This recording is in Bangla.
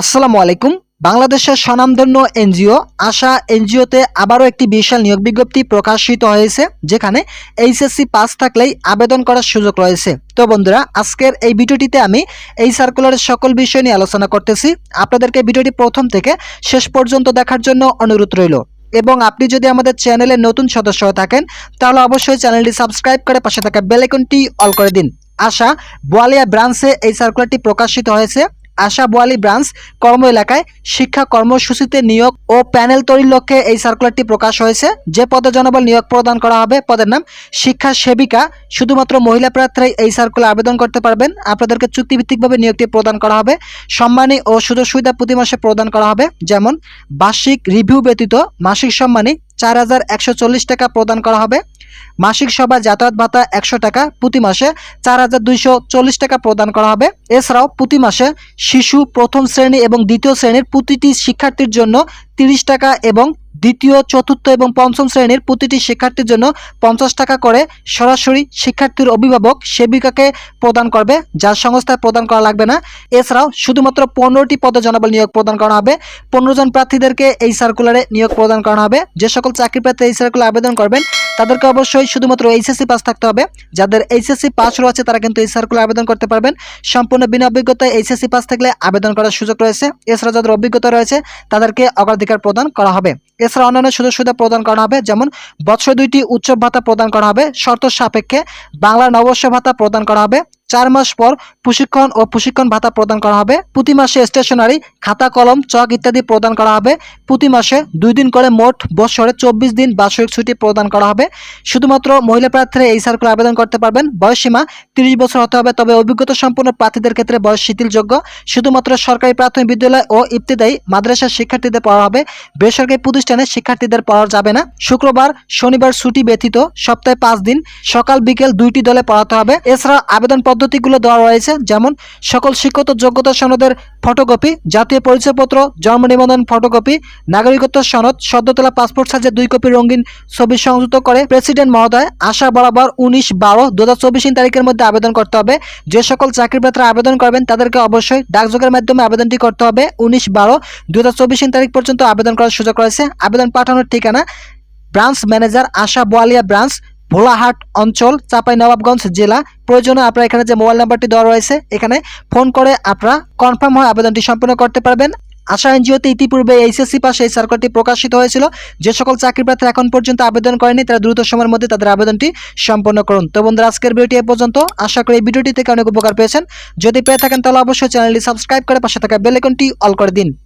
আসসালামু আলাইকুম। বাংলাদেশের স্বনামধন্য এনজিও আশা এনজিওতে আবারও একটি বিশাল নিয়োগ বিজ্ঞপ্তি প্রকাশিত হয়েছে, যেখানে এইচএসসি পাস থাকলেই আবেদন করার সুযোগ রয়েছে। তো বন্ধুরা, আজকের এই ভিডিওটিতে আমি এই সার্কুলারের সকল বিষয় নিয়ে আলোচনা করতেছি। আপনাদেরকে ভিডিওটি প্রথম থেকে শেষ পর্যন্ত দেখার জন্য অনুরোধ রইল। এবং আপনি যদি আমাদের চ্যানেলের নতুন সদস্য হয়ে থাকেন, তাহলে অবশ্যই চ্যানেলটি সাবস্ক্রাইব করে পাশে থাকা বেলাইকনটি অল করে দিন। আশা, বোয়ালিয়া ব্রাঞ্চে এই সার্কুলারটি প্রকাশিত হয়েছে। আশা বোয়ালি ব্রাঞ্চ কর্ম এলাকায় শিক্ষা কর্মসূচিতে নিয়োগ ও প্যানেল তৈরির লক্ষ্যে এই সার্কুলারটি প্রকাশ হয়েছে। যে পদে জনবল নিয়োগ প্রদান করা হবে, পদের নাম শিক্ষা সেবিকা। শুধুমাত্র মহিলা প্রার্থীরাই এই সার্কুলার আবেদন করতে পারবেন। আপনাদেরকে চুক্তিভিত্তিকভাবে নিয়োগটি প্রদান করা হবে। সম্মানী ও সুযোগ সুবিধা প্রতি মাসে প্রদান করা হবে। যেমন বার্ষিক রিভিউ ব্যতীত মাসিক সম্মানী চার হাজার একশো চল্লিশ টাকা প্রদান করা হবে। মাসিক সভা, যাতায়াত ভাতা একশো টাকা, প্রতি মাসে চার হাজার দুইশো চল্লিশ টাকা প্রদান করা হবে। এছাড়াও প্রতি মাসে শিশু প্রথম শ্রেণি এবং দ্বিতীয় শ্রেণির প্রতিটি শিক্ষার্থীর জন্য তিরিশ টাকা এবং দ্বিতীয়, চতুর্থ এবং পঞ্চম শ্রেণির প্রতিটি শিক্ষার্থীর জন্য পঞ্চাশ টাকা করে সরাসরি শিক্ষার্থীর অভিভাবক সেবিকাকে প্রদান করবে, যার সংস্থায় প্রদান করা লাগবে না। এছাড়াও শুধুমাত্র পনেরোটি পদে জনবল নিয়োগ প্রদান করা হবে। পনেরো জন প্রার্থীদেরকে এই সার্কুলারে নিয়োগ প্রদান করা হবে। যে সকল চাকরি প্রার্থী এই সার্কুলার আবেদন করবেন তাদেরকে অবশ্যই শুধুমাত্র এইচএসসি পাস থাকতে হবে। যাদের এইচএসসি পাস রয়েছে, তারা কিন্তু এই সার্কুলার আবেদন করতে পারবেন। সম্পূর্ণ বিনা অভিজ্ঞতায় এইচএসসি পাস থাকলে আবেদন করার সুযোগ রয়েছে। এছাড়া যাদের অভিজ্ঞতা রয়েছে, তাদেরকে অগ্রাধিকার প্রদান করা হবে। এছাড়া অন্যান্য সুযোগ সুবিধা প্রদান করা হবে, যেমন বছর দুইটি উচ্চ ভাতা প্রদান করা হবে, শর্ত সাপেক্ষে বাংলার নবর্ষ ভাতা প্রদান করা হবে। চার মাস পর প্রশিক্ষণ ও প্রশিক্ষণ ভাতা প্রদান করা হবে। প্রতি মাসে স্টেশনারি খাতা কলম, চক ইত্যাদি প্রদান করা হবে। প্রতি মাসে দুই দিন করে মোট বছরে চব্বিশ দিন বার্ষিক ছুটি প্রদান করা হবে। শুধুমাত্র মহিলা প্রার্থীরা এই সার্কুলার আবেদন করতে পারবেন। বয়স সীমা তিরিশ বছর হতে হবে, তবে অভিজ্ঞতা সম্পন্ন প্রার্থীদের ক্ষেত্রে বয়স শিথিলযোগ্য। শুধুমাত্র সরকারি প্রাথমিক বিদ্যালয় ও ইবতিদায়ী মাদ্রাসার শিক্ষার্থীদের পড়া হবে। বেসরকারি প্রতিষ্ঠানে শিক্ষার্থীদের পড়া যাবে না। শুক্রবার, শনিবার ছুটি ব্যতীত সপ্তাহে পাঁচ দিন। সকাল, বিকেল দুইটি দলে পড়াতে হবে। এছাড়া আবেদন পদ্ধতিগুলো দেওয়া রয়েছে, যেমন সকল শিক্ষত যোগ্যতা সনদের ফটোকপি জাতীয় পরিচয়পত্র, জন্ম নিবন্ধন ফটোকপি নাগরিকত্ব সনদ সদ্য তোলা পাসপোর্ট সাইজের দুই কপি রঙিন ছবি সংযুক্ত করে প্রেসিডেন্ট মহোদয় আশা বরাবর উনিশ বারো দু হাজার তারিখের মধ্যে আবেদন করতে হবে। যে সকল চাকরি প্রার্থীরা আবেদন করবেন, তাদেরকে অবশ্যই ডাকযোগের মাধ্যমে আবেদনটি করতে হবে। উনিশ বারো দু তারিখ পর্যন্ত আবেদন করার সুযোগ রয়েছে। আবেদন পাঠানোর ঠিকানা branch manager Asha Boalia branch Bholahat অঞ্চল, চাপাই নবাবগঞ্জ জেলা। প্রয়োজনে আপনার এখানে যে মোবাইল নাম্বারটি দেওয়া রয়েছে, এখানে ফোন করে আপনারা কনফার্ম হয়ে আবেদনটি সম্পূর্ণ করতে পারবেন। আশা এনজিওতে ইতিপূর্বে এইচএসসি পাশে এই সার্কুলারটি প্রকাশিত হয়েছিল। যে সকল চাকরি এখন পর্যন্ত আবেদন করেনি, তারা দ্রুত সময়ের মধ্যে তাদের আবেদনটি সম্পন্ন করুন। তো বন্ধুরা, আজকের ভিডিওটি এ পর্যন্ত। আশা করি এই ভিডিওটি থেকে অনেক উপকার পেয়েছেন। যদি পেয়ে থাকেন, তাহলে অবশ্যই চ্যানেলটি সাবস্ক্রাইব করে পাশে থাকা বেল আইকনটি অল করে দিন।